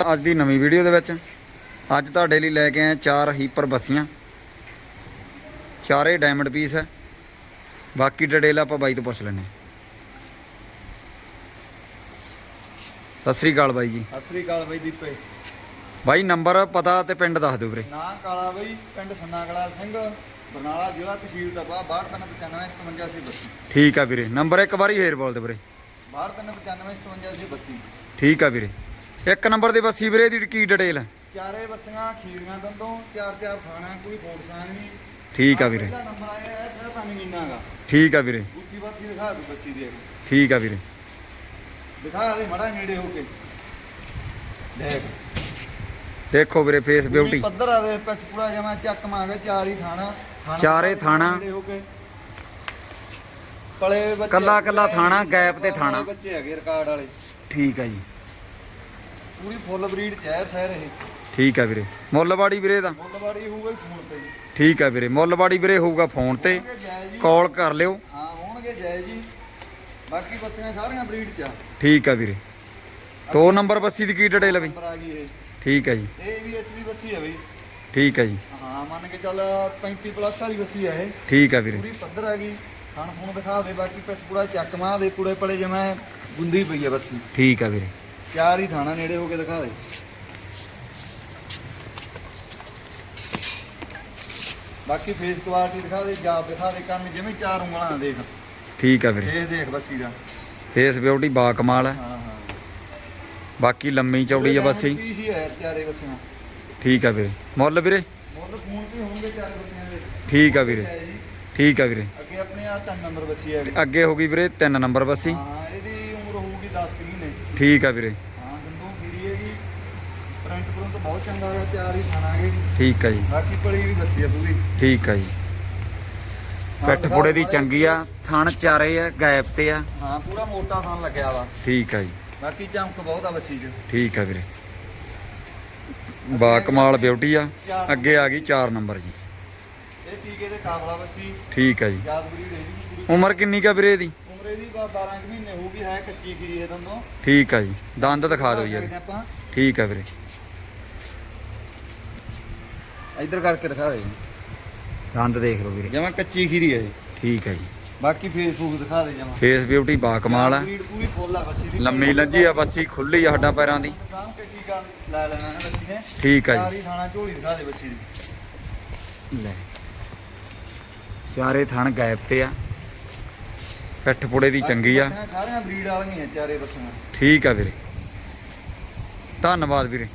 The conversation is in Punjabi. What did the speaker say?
ਅੱਜ ਦੀ ਨਵੀਂ ਵੀਡੀਓ ਦੇ ਵਿੱਚ ਅੱਜ ਤੁਹਾਡੇ ਲਈ ਲੈ ਕੇ ਆਏ ਚਾਰ ਹੀਪਰ ਬੱਸੀਆਂ। ਚਾਰੇ ਡਾਇਮੰਡ ਪੀਸ ਹੈ। ਬਾਕੀ ਡਿਟੇਲ ਆਪਾਂ ਬਾਈ ਤੋਂ ਪੁੱਛ ਲੈਣੇ ਸਤਿ ਸ੍ਰੀ ਅਕਾਲ ਬਾਈ ਜੀ। ਸਤਿ ਸ੍ਰੀ ਅਕਾਲ ਬਾਈ ਦੀਪੇ। ਬਾਈ ਨੰਬਰ ਪਤਾ ਤੇ ਪਿੰਡ ਦੱਸ ਦਿਓ ਵੀਰੇ। ਨਾਂ ਕਾਲਾ ਬਾਈ ਪਿੰਡ ਸੰਨਾ ਕਲਾ ਸਿੰਘ ਬਰਨਾਲਾ ਜ਼ਿਲ੍ਹਾ ਤਹਿਸੀਲ ਦਾ ਬਾ 629557 ਠੀਕ ਆ ਵੀਰੇ। ਨੰਬਰ ਇੱਕ ਵਾਰੀ ਫੇਰ ਬੋਲ ਦਿਓ ਵੀਰੇ। 629557 ਠੀਕ ਆ ਵੀਰੇ। ਇੱਕ ਨੰਬਰ ਦੇ ਬੱਸੀ ਵੀਰੇ ਦੀ ਕੀ ਡਿਟੇਲ ਹੈ? ਚਾਰੇ ਬੱਸੀਆਂ ਖੀਰੀਆਂ ਦੰਦੋਂ ਚਾਰ ਚਾਰ ਖਾਣਾ ਕੋਈ ਫੋੜਸਾਨ ਨਹੀਂ। ਠੀਕ ਆ ਵੀਰੇ। ਪਹਿਲਾ ਨੰਬਰ ਆਇਆ ਹੈ ਸਿਰ ਤਾਂ ਨਗੀਨਾਗਾ ਠੀਕ ਆ ਵੀਰੇ। ਉੱਚੀ ਬਾਤੀ ਦਿਖਾ ਦੂ ਬੱਸੀ ਦੀ ਠੀਕ ਆ ਵੀਰੇ। ਦਿਖਾ ਦੇ ਮੜਾ ਨੇੜੇ ਹੋ ਕੇ। ਦੇਖ। ਦੇਖੋ ਵੀਰੇ ਫੇਸ ਬਿਊਟੀ ਪੱਧਰ ਆ ਦੇ ਪਿੱਠ ਪੂਰਾ ਜਮਾ ਚੱਕ ਮਾਂਗੇ ਚਾਰ ਹੀ ਥਾਣਾ। ਥਾਣਾ ਚਾਰੇ ਥਾਣਾ। ਨੇੜੇ ਹੋ ਕੇ। ਪਲੇ ਬੱਚੇ ਕੱਲਾ ਕੱਲਾ ਥਾਣਾ, ਗੈਪ ਤੇ ਥਾਣਾ। ਬੱਚੇ ਹੈਗੇ ਰਿਕਾਰਡ ਵਾਲੇ। ਠੀਕ ਆ ਜੀ। ਪੂਰੀ ਫੁੱਲ ਬਰੀਡ ਚਹਿਰ ਸਹਿਰ ਇਹ। ਠੀਕ ਆ ਵੀਰੇ। ਮੁੱਲਵਾੜੀ ਵੀਰੇ ਦਾ ਮੁੱਲਵਾੜੀ ਹੋਊਗਾ ਫੋਨ ਤੇ ਜੀ। ਠੀਕ ਆ ਵੀਰੇ। ਮੁੱਲਵਾੜੀ ਵੀਰੇ ਹੋਊਗਾ ਫੋਨ ਤੇ। ਹੋਣਗੇ ਜੈ ਜੀ। ਕਾਲ ਕਰ ਲਿਓ। ਹਾਂ ਹੋਣਗੇ ਜੈ ਜੀ। ਬਾਕੀ ਬੱਸੀਆਂ ਸਾਰੀਆਂ ਬਰੀਡ ਚ ਆ। ਠੀਕ ਆ ਵੀਰੇ। ਦੋ ਨੰਬਰ ਬੱਸੀ ਦੀ ਕੀ ਡਿਟੇਲ ਬਈ? ਨੰਬਰ ਆ ਗਈ ਇਹ। ਠੀਕ ਆ ਜੀ। ਇਹ ਵੀ ਅਸਲੀ ਬੱਸੀ ਹੈ ਬਈ। ਠੀਕ ਆ ਜੀ। ਹਾਂ ਮੰਨ ਕੇ ਚੱਲ 35 ਪਲੱਸ ਵਾਲੀ ਬੱਸੀ ਹੈ ਇਹ। ਠੀਕ ਆ ਵੀਰੇ। ਪੂਰੀ ਪੱਧਰ ਆ ਗਈ। ਖਾਣ ਖੂਣ ਦਿਖਾ ਦੇ ਬਾਕੀ ਪਿੱਠ ਪੂੜਾ ਚੱਕ ਮਾਂ ਦੇ ਪੂੜੇ ਪੜੇ ਜਿਵੇਂ ਗੁੰਦੀ ਪਈ ਹੈ ਬੱਸੀ। ਠੀਕ ਆ ਵੀਰੇ। ਚਾਰ ਹੀ ਥਾਣਾ ਨੇੜੇ ਹੋ ਕੇ ਦਿਖਾ ਦੇ। ਬਾਕੀ ਫੇਸ ਕੁਆਲਿਟੀ ਦਿਖਾ ਦੇ ਜਾਬ ਦਿਖਾ ਦੇ ਕੰਨ ਜਿਵੇਂ ਚਾਰ ਉਂਗਲਾਂ ਦੇਖ। ਠੀਕ ਆ ਵੀਰੇ। ਫੇਸ ਦੇਖ ਬੱਸੀ ਦਾ। ਫੇਸ ਬਿਊਟੀ ਬਾ ਕਮਾਲ ਹੈ। ਹਾਂ ਹਾਂ। ਬਾਕੀ ਲੰਮੀ ਚੌੜੀ ਆ ਬੱਸੀ। ਪੀਸ ਹੀ ਹੈ ਚਾਰੇ ਬੱਸੀਆਂ। ਠੀਕ ਆ ਵੀਰੇ। ਮੁੱਲ ਵੀਰੇ? ਮੁੱਲ ਫੋਨ ਤੇ ਹੋਣਗੇ ਚਾਰੇ ਬੱਸੀਆਂ ਦੇ। ਠੀਕ ਆ ਵੀਰੇ। ਠੀਕ ਆ ਵੀਰੇ। ਅੱਗੇ ਆਪਣੇ ਆ ਤਿੰਨ ਨੰਬਰ ਬੱਸੀ ਹੈ। ਅੱਗੇ ਹੋ ਗਈ ਵੀਰੇ 3 ਨੰਬਰ ਬੱਸੀ। ਹਾਂ ਇਹਦੀ ਉਮਰ ਹੋਊਗੀ 10 ਕੁ ਮਹੀਨੇ ਠੀਕ ਆ ਵੀਰੇ। ਹਾਂ ਦੰਦੋਂ ਖੀਰੀ ਹੈਗੀ ਪ੍ਰਿੰਟ ਪ੍ਰਿੰਟ ਬਹੁਤ ਚੰਗਾ ਹੈ ਚਾਰ ਹੀ ਖਾਣਾਗੇ ਠੀਕ ਆ ਜੀ। ਬਾਕੀ ਪਲੀ ਵੀ ਦੱਸੀ ਆ ਪੂਰੀ। ਠੀਕ ਆ ਜੀ। ਪਿੱਠ ਪੁੜੇ ਦੀ ਚੰਗੀ ਆ। ਥਣ ਚਾਰੇ ਆ ਗੈਪ ਤੇ ਆ। ਹਾਂ ਪੂਰਾ ਮੋਟਾ ਥਾਂ ਲੱਗਿਆ ਵਾ। ਠੀਕ ਆ ਜੀ। ਬਾਕੀ ਚਮਕ ਬਹੁਤ ਆ ਬੱਸੀ 'ਚ। ਠੀਕ ਆ ਵੀਰੇ। ਬਾ ਕਮਾਲ ਬਿਊਟੀ ਆ। ਅੱਗੇ ਆ ਗਈ 4 ਨੰਬਰ ਜੀ। ਇਹ ਟੀਕੇ ਦੇ ਕਾਬਲਾ ਬੱਸੀ ਠੀਕ ਆ ਜੀ। ਉਮਰ ਕਿੰਨੀ ਕਾ ਵੀਰੇ ਇਹਦੀ? ਉਮਰੇ ਦੀ 12 ਕੁ ਮਹੀਨੇ ਹੋਊਗੀ ਹੈ ਕੱਚੀ ਖੀਰੀ ਇਹ ਦੰਦੋਂ। ਠੀਕ ਆ ਜੀ ਦੰਦ ਦਿਖਾ ਦਿਓ ਆਪਾਂ। ਠੀਕ ਆ ਵੀਰੇ। ਇੱਧਰ ਕਰਕੇ ਦਿਖਾ ਦੇ ਦੰਦ ਦੇਖ ਲਓ ਵੀਰੇ। ਜਮਾ ਕੱਚੀ ਖੀਰੀ ਹੈ ਠੀਕ ਆ ਜੀ। ਬਾਕੀ ਫੇਸਬੁੱਕ ਦਿਖਾ ਦੇ ਜਮਾ। ਫੇਸ ਬਿਊਟੀ ਬਾ ਕਮਾਲ ਆ। ਪੂਰੀ ਫੁੱਲ ਆ ਬੱਸੀ ਦੀ। ਲੰਮੀ ਲੰਜੀ ਆ ਬੱਚੀ ਖੁੱਲੀ ਆ ਹੱਡਾਂ ਪੈਰਾਂ ਦੀ। ਸਾਂਭ ਕੇ ਟੀਕਾ ਲੈ ਲੈਣਾ ਨਾ ਬੱਸੀ ਨੇ। ਠੀਕ ਆ ਜੀ। ਸਾਰੀ ਥਾਣਾ ਝੋਲੀ ਦਿਖਾ ਦੇ ਬੱਸੀ ਦੀ। ਲੈ। ਚਾਰੇ ਥਣ ਗੈਪ ਤੇ ਆ। ਪਿੱਠ ਪੁੜੇ ਦੀ ਚੰਗੀ ਆ। ਸਾਰੀਆਂ ਬਰੀਡ ਵਾਲੀਆਂ ਚਾਰੇ ਬੱਸੀਆਂ ਠੀਕ ਆ ਵੀਰੇ। ਧੰਨਵਾਦ ਵੀਰੇ।